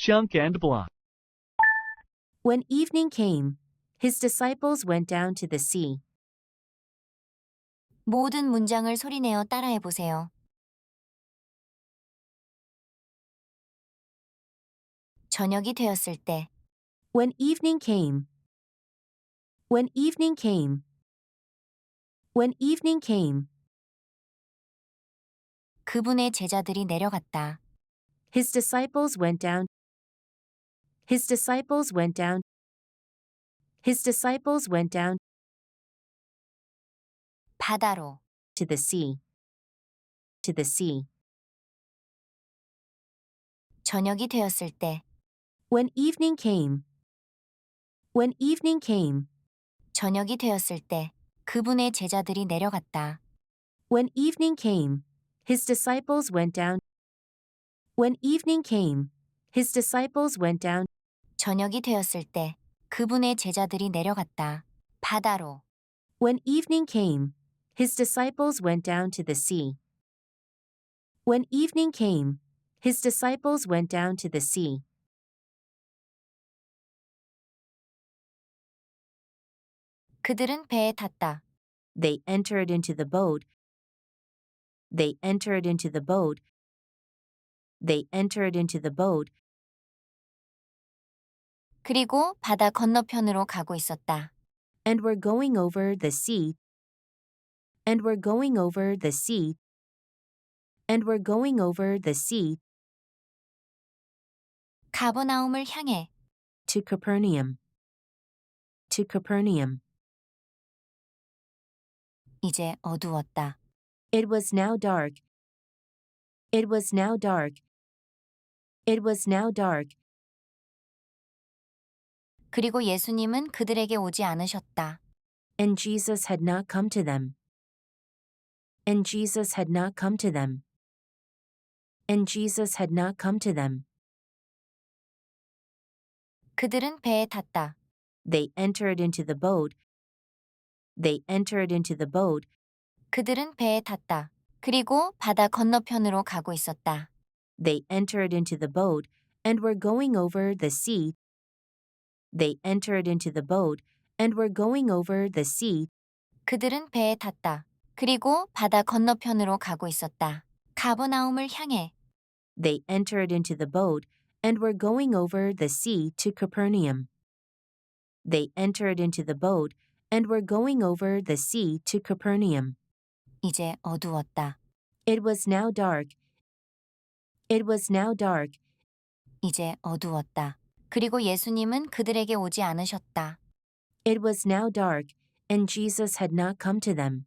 chunk and block. When evening came, his disciples went down to the sea. 모든 문장을 소리내어 따라해 보세요. 저녁이 되었을 때, When evening came. When evening came. When evening came, 그분의 제자들이 내려갔다. his disciples went down. His disciples went down. His disciples went down 바다로, to the sea. To the sea. 저녁이 되었을 때, When evening came. When evening came, 저녁이 되었을 때, 그분의 제자들이 내려갔다. when evening came, his disciples went down. When evening came, his disciples went down 저녁이 되었을 때, 그분의 제자들이 내려갔다. 바다로, When evening came, his disciples went down to the sea. When evening came, his disciples went down to the sea. 그들은 배에 탔다. They entered into the boat. They entered into the boat. They entered into the boat 그리고 바다 건너편으로 가고 있었다. and were going over the sea. And were going over the sea. And were going over the sea 가버나움을 향해 to Capernaum. To Capernaum. 이제 어두웠다. It was now dark. It was now dark. It was now dark. 그리고 예수님은 그들에게 오지 않으셨다. And Jesus had not come to them. And Jesus had not come to them. And Jesus had not come to them. 그들은 배에 탔다. They entered into the boat. They entered into the boat 그들은 배에 탔다. 그리고 바다 건너편으로 가고 있었다. They entered into the boat and were going over the sea. They entered into the boat and were going over the sea 그들은 배에 탔다. 그리고 바다 건너편으로 가고 있었다. 가버나움을 향해 They entered into the boat and were going over the sea to Capernaum. They entered into the boat and were going over the sea to Capernaum. 이제 어두웠다. It was now dark. It was now dark. 이제 어두웠다. 그리고 예수님은 그들에게 오지 않으셨다. It was now dark, and Jesus had not come to them.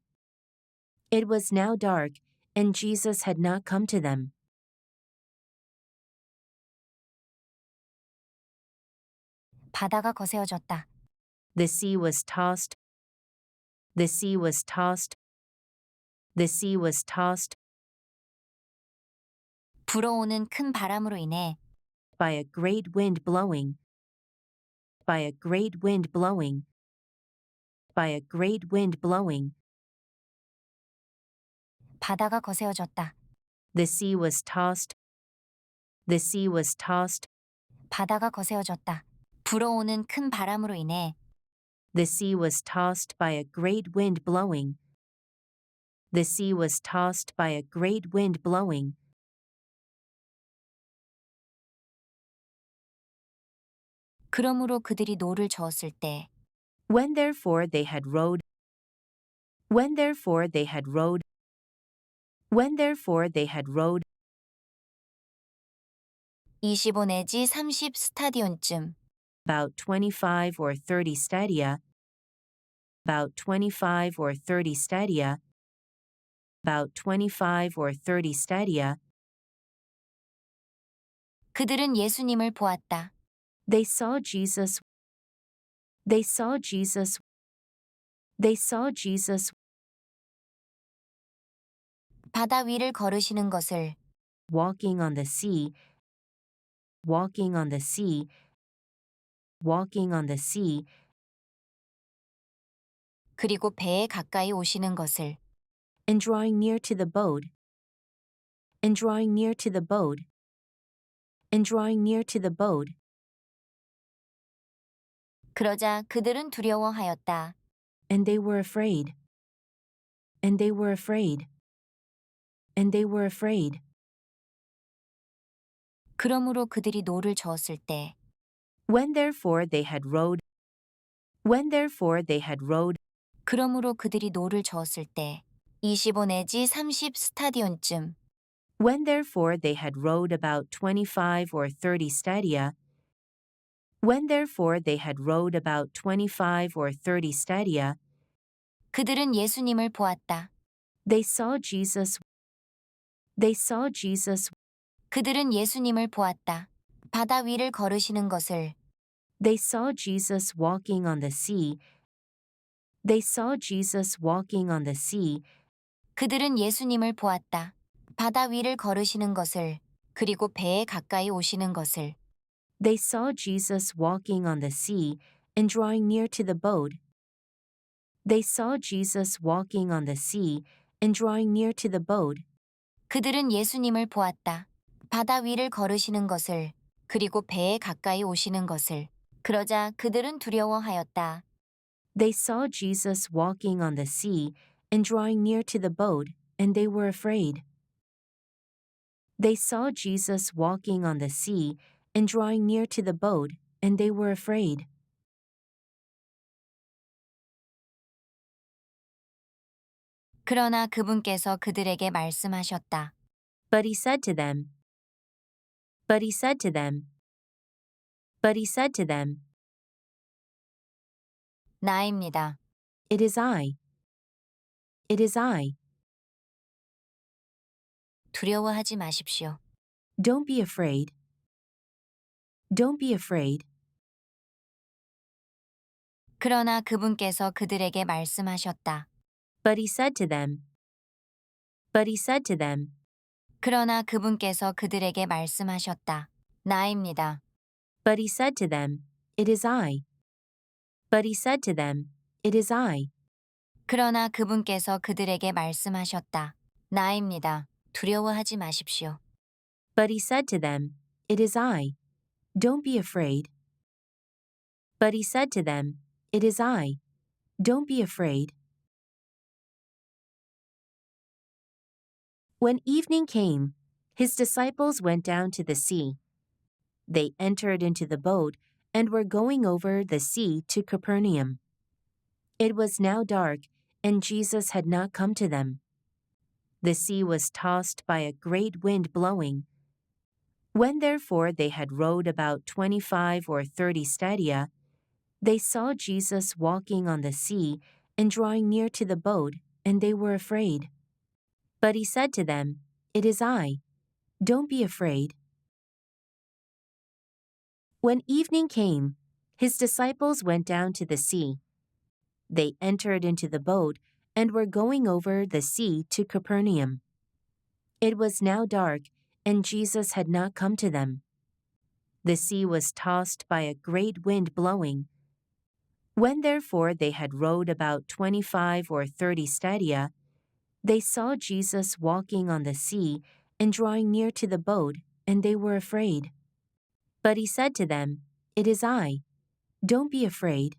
It was now dark, and Jesus had not come to them. 바다가 거세어졌다. The sea was tossed. The sea was tossed. The sea was tossed 불어오는 큰 바람으로 인해 by a great wind blowing. By a great wind blowing. By a great wind blowing. 바다가 거세어졌다. The sea was tossed. The sea was tossed. 바다가 거세어졌다. 불어오는 큰 바람으로 인해 The sea was tossed by a great wind blowing. The sea was tossed by a great wind blowing. 그러므로 그들이 노를 저었을 때 When therefore they had rowed, when therefore they had rowed, when therefore they had rowed 25 내지 30 스타디온쯤 about 25 or 30 stadia, about 25 or 30 stadia, about 25 or 30 stadia, 그들은 예수님을 보았다. they saw Jesus. They saw Jesus. They saw Jesus 바다 위를 걸으시는 것을 walking on the sea, walking on the sea, walking on the sea, 그리고 배에 가까이 오시는 것을 and drawing near to the boat, and drawing near to the boat, and drawing near to the boat. 그러자 그들은 두려워하였다. And they were afraid. And they were afraid. And they were afraid. 그러므로 그들이 노를 저었을 때 When therefore they had rowed, when therefore they had rowed, 그러므로 그들이 노를 저었을 때 25 내지 30 스타디온쯤 when therefore they had rowed about twenty-five or thirty stadia, when therefore they had rowed about twenty-five or thirty stadia, 그들은 예수님을 보았다. they saw Jesus. They saw Jesus. 그들은 예수님을 보았다. 바다 위를 걸으시는 것을 They saw Jesus walking on the sea. They saw Jesus walking on the sea. 그들은 예수님을 보았다. 바다 위를 걸으시는 것을 그리고 배에 가까이 오시는 것을 They saw Jesus walking on the sea and drawing near to the boat. They saw Jesus walking on the sea and drawing near to the boat. 그들은 예수님을 보았다. 바다 위를 걸으시는 것을 그리고 배에 가까이 오시는 것을 그러자 그들은 두려워하였다. They saw Jesus walking on the sea and drawing near to the boat, and they were afraid. They saw Jesus walking on the sea and drawing near to the boat, and they were afraid. 그러나 그분께서 그들에게 말씀하셨다. But he said to them, But he said to them, But he said to them, 나입니다. It is I. It is I. 두려워하지 마십시오. Don't be afraid. Don't be afraid. 그러나 그분께서 그들에게 말씀하셨다. But he said to them, But he said to them, 그러나 그분께서 그들에게 말씀하셨다. 나입니다. But he said to them, It is I. But he said to them, It is I. 그러나 그분께서 그들에게 말씀하셨다. 나입니다. 두려워하지 마십시오. But he said to them, It is I. Don't be afraid. But he said to them, It is I. Don't be afraid. When evening came, his disciples went down to the sea. They entered into the boat and were going over the sea to Capernaum. It was now dark, and Jesus had not come to them. The sea was tossed by a great wind blowing. When therefore they had rowed about twenty five or thirty stadia, they saw Jesus walking on the sea and drawing near to the boat, and they were afraid. But he said to them, It is I. Don't be afraid. When evening came, his disciples went down to the sea. They entered into the boat and were going over the sea to Capernaum. It was now dark, and Jesus had not come to them. The sea was tossed by a great wind blowing. When therefore they had rowed about twenty five or thirty stadia, they saw Jesus walking on the sea and drawing near to the boat, and they were afraid. But he said to them, It is I. Don't be afraid.